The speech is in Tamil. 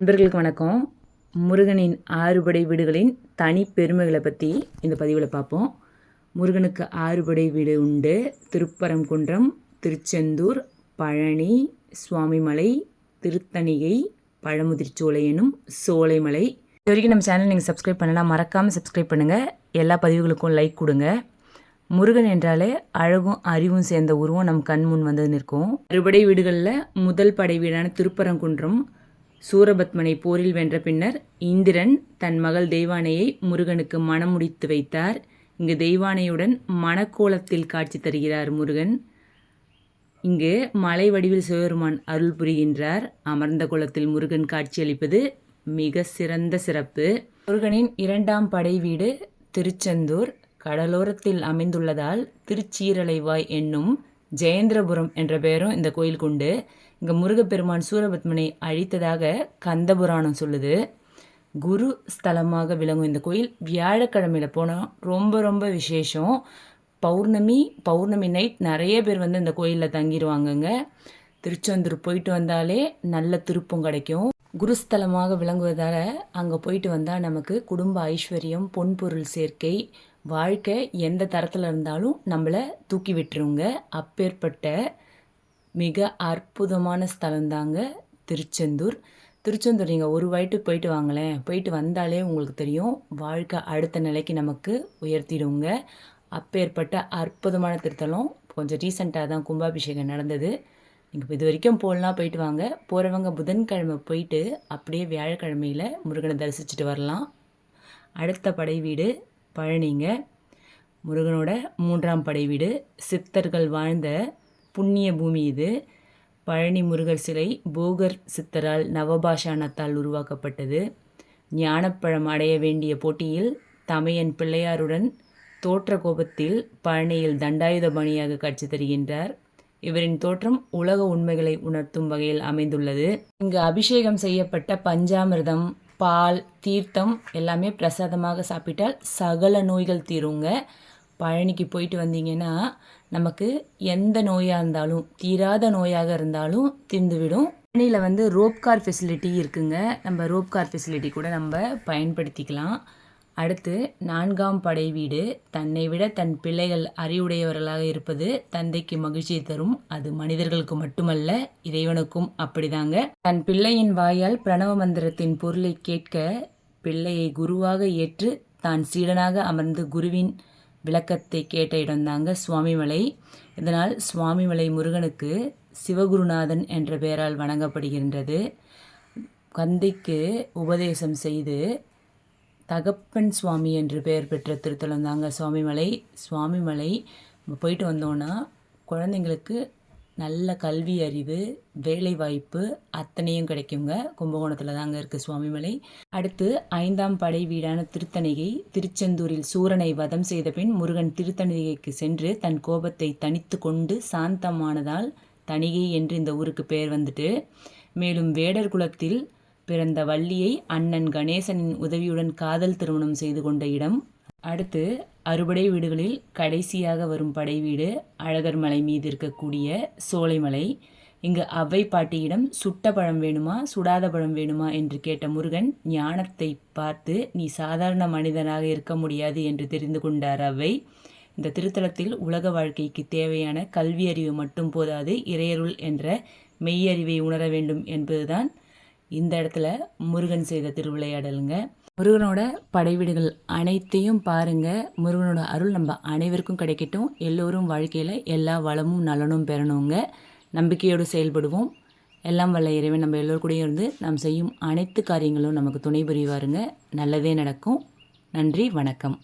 நண்பர்களுக்கு வணக்கம். முருகனின் ஆறுபடை வீடுகளின் தனி பெருமைகளை பற்றி இந்த பதிவில் பார்ப்போம். முருகனுக்கு ஆறுபடை வீடு உண்டு. திருப்பரங்குன்றம் திருச்செந்தூர் பழனி சுவாமிமலை திருத்தணிகை பழமுதிர்ச்சோலை எனும் சோலைமலை. இது வரைக்கும் நம்ம சேனல் நீங்கள் சப்ஸ்கிரைப் பண்ணலாம். மறக்காமல் சப்ஸ்கிரைப் பண்ணுங்கள் எல்லா பதிவுகளுக்கும் லைக் கொடுங்க. முருகன் என்றாலே அழகும் அறிவும் சேர்ந்த உருவம் நம் கண் முன் வந்து நிற்கும். அறுபடை வீடுகளில் முதல் படை வீடான திருப்பரங்குன்றம் சூரபத்மனை போரில் வென்ற பின்னர் இந்திரன் தன் மகள் தெய்வானையை முருகனுக்கு மணம் முடித்து வைத்தார். இங்கு தெய்வானையுடன் மணக்கோலத்தில் காட்சி தருகிறார் முருகன். இங்கு மலை வடிவில் சிவபெருமான் அருள் புரிகின்றார். அமர்ந்த குளத்தில் முருகன் காட்சியளிப்பது மிக சிறந்த சிறப்பு. முருகனின் இரண்டாம் படை வீடு திருச்செந்தூர் கடலோரத்தில் அமைந்துள்ளதால் திருச்சீரலைவாய் என்னும் ஜெயேந்திரபுரம் என்ற பெயரும் இந்த கோயிலுக்கு உண்டு இங்கே முருகப்பெருமான் சூரபத்மனை அழித்ததாக கந்தபுராணம் சொல்லுது. குரு ஸ்தலமாக விளங்கும் இந்த கோயில் வியாழக்கிழமையில் போனால் ரொம்ப ரொம்ப விசேஷம். பௌர்ணமி பௌர்ணமி நைட் நிறைய பேர் வந்து இந்த கோயிலில் தங்கிடுவாங்கங்க திருச்செந்தூர் போயிட்டு வந்தாலே நல்ல திருப்பம் கிடைக்கும். குருஸ்தலமாக விளங்குவதால் அங்கே போயிட்டு வந்தால் நமக்கு குடும்ப ஐஸ்வர்யம் பொன்பொருள் சேர்க்கை வாழ்க்கை எந்த தரத்தில் இருந்தாலும் நம்மளை தூக்கி விட்டுருங்க. அப்பேற்பட்ட மிக அற்புதமான ஸ்தலம் தாங்க திருச்செந்தூர். திருச்செந்தூர் நீங்கள் ஒரு வாய்ட்டு போயிட்டு வாங்களேன். போயிட்டு வந்தாலே உங்களுக்கு தெரியும். வாழ்க்கை அடுத்த நிலைக்கு நமக்கு உயர்த்திடுங்க. அப்பேற்பட்ட அற்புதமான திருத்தலம். கொஞ்சம் ரீசெண்டாக தான் கும்பாபிஷேகம் நடந்தது. நீங்கள் இது வரைக்கும் போகலாம் போயிட்டு வாங்க. போகிறவங்க புதன்கிழமை போயிட்டு அப்படியே வியாழக்கிழமையில் முருகனை தரிசிச்சுட்டு வரலாம். அடுத்த படை வீடு பழனிங்க. முருகனோட மூன்றாம் படை வீடு. சித்தர்கள் வாழ்ந்த புண்ணிய பூமி இது. பழனி முருகர் சிலை போகர் சித்தரால் நவபாஷானத்தால் உருவாக்கப்பட்டது. ஞானப்பழம் அடைய வேண்டிய போட்டியில் தமையன் பிள்ளையாருடன் தோற்ற கோபத்தில் பழனியில் தண்டாயுத பணியாக காட்சி தருகின்றார். இவரின் தோற்றம் உலக உண்மைகளை உணர்த்தும் வகையில் அமைந்துள்ளது. இங்கு அபிஷேகம் செய்யப்பட்ட பஞ்சாமிர்தம் பால் தீர்த்தம் எல்லாமே பிரசாதமாக சாப்பிட்டால் சகல நோய்கள் தீருங்க. பழனிக்கு போயிட்டு வந்தீங்கன்னா நமக்கு எந்த நோயாக இருந்தாலும் தீராத நோயாக இருந்தாலும் தீர்ந்துவிடும். பழனியில் வந்து ரோப்கார் ஃபெசிலிட்டி இருக்குங்க. நம்ம ரோப்கார் ஃபெசிலிட்டி கூட நம்ம பயன்படுத்திக்கலாம். அடுத்து நான்காம் படை வீடு. தன்னை விட தன் பிள்ளைகள் அறிவுடையவர்களாக இருப்பது தந்தைக்கு மகிழ்ச்சியை தரும். அது மனிதர்களுக்கு மட்டுமல்ல இறைவனுக்கும் அப்படிதாங்க. தன் பிள்ளையின் வாயால் பிரணவ மந்திரத்தின் பொருளை கேட்க பிள்ளையை குருவாக ஏற்று தான் சீடனாக அமர்ந்து குருவின் விளக்கத்தை கேட்ட இடம்தாங்க சுவாமிமலை. இதனால் சுவாமிமலை முருகனுக்கு சிவகுருநாதன் என்ற பெயரால் வணங்கப்படுகின்றது. கந்தைக்கு உபதேசம் செய்து தகப்பன் சுவாமி என்று பெயர் பெற்ற திருத்தலம் தாங்க சுவாமிமலை. சுவாமிமலை போயிட்டு வந்தோன்னா குழந்தைங்களுக்கு நல்ல கல்வி அறிவு வேலை வாய்ப்பு அத்தனையும் கிடைக்குங்க. கும்பகோணத்தில் தாங்க இருக்குது சுவாமிமலை. அடுத்து ஐந்தாம் படை வீடான திருத்தணிகை திருச்செந்தூரில் சூரனை வதம் செய்த பின் முருகன் திருத்தணிகைக்கு சென்று தன் கோபத்தை தனித்து கொண்டு சாந்தமானதால் தணிகை என்று இந்த ஊருக்கு பெயர் வந்துட்டு. மேலும் வேடர் குலத்தில் பிறந்த வள்ளியை அண்ணன் கணேசனின் உதவியுடன் காதல் திருமணம் செய்து கொண்ட இடம். அடுத்து அறுபடை வீடுகளில் கடைசியாக வரும் படை வீடு அழகர் மலை மீது இருக்கக்கூடிய சோலைமலை இங்கு அவ்வை பாட்டியிடம் சுட்ட பழம் வேணுமா சுடாத பழம் வேணுமா? என்று கேட்ட முருகன் ஞானத்தை பார்த்து நீ சாதாரண மனிதனாக இருக்க முடியாது என்று தெரிந்து கொண்டார் அவ்வை இந்த திருத்தலத்தில் உலக வாழ்க்கைக்கு தேவையான கல்வி அறிவு மட்டும் போதாது இறையருள் என்ற மெய்யறிவை உணர வேண்டும் என்பதுதான் இந்த இடத்துல முருகன் செய்த திருவிளையாடலுங்க. முருகனோட படைவீடுகள் அனைத்தையும் பாருங்க. முருகனோட அருள் நம்ம அனைவருக்கும் கிடைக்கட்டும். எல்லோரும் வாழ்க்கையில் எல்லா வளமும் நலனும் பெறணுங்க. நம்பிக்கையோடு செயல்படுவோம். எல்லாம் வல்ல இறைவன் நம்ம எல்லோருக்கூடையும் இருந்து நாம் செய்யும் அனைத்து காரியங்களும் நமக்கு துணை புரிவாருங்க. நல்லதே நடக்கும். நன்றி வணக்கம்.